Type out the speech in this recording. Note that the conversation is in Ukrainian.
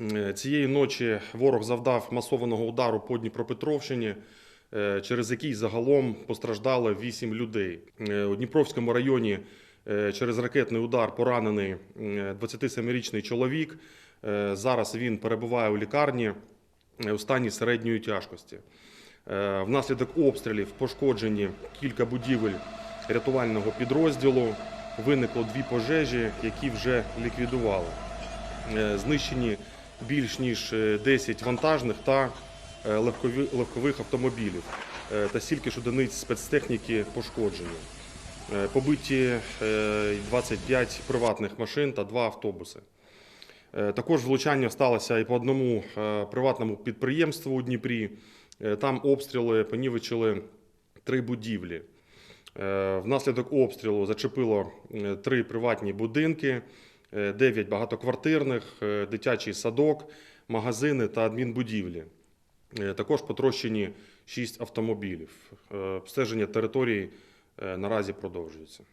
Е, Цієї ночі ворог завдав масованого удару по Дніпропетровщині, е, через який загалом постраждало 8 людей. Е, У Дніпровському районі через ракетний удар поранений е, 27-річний чоловік. Зараз він перебуває у лікарні у стані середньої тяжкості. Внаслідок обстрілів пошкоджені кілька будівель рятувального підрозділу. Виникло дві пожежі, які вже ліквідували. Знищені більш ніж е, 10 вантажних та е, легкових автомобілів е, та стільки ж одиниць спецтехніки пошкоджені. Е, Побиті е, 25 приватних машин та два автобуси. Е, Також влучання сталося і по одному е, приватному підприємству у Дніпрі. Е, Там обстріли понівечили три будівлі. Е, Внаслідок обстрілу зачепило е, три приватні будинки, е, дев'ять багатоквартирних, е, дитячий садок, магазини та адмінбудівлі. Е, Також потрощені шість автомобілів. Е, Обстеження території е, наразі продовжується.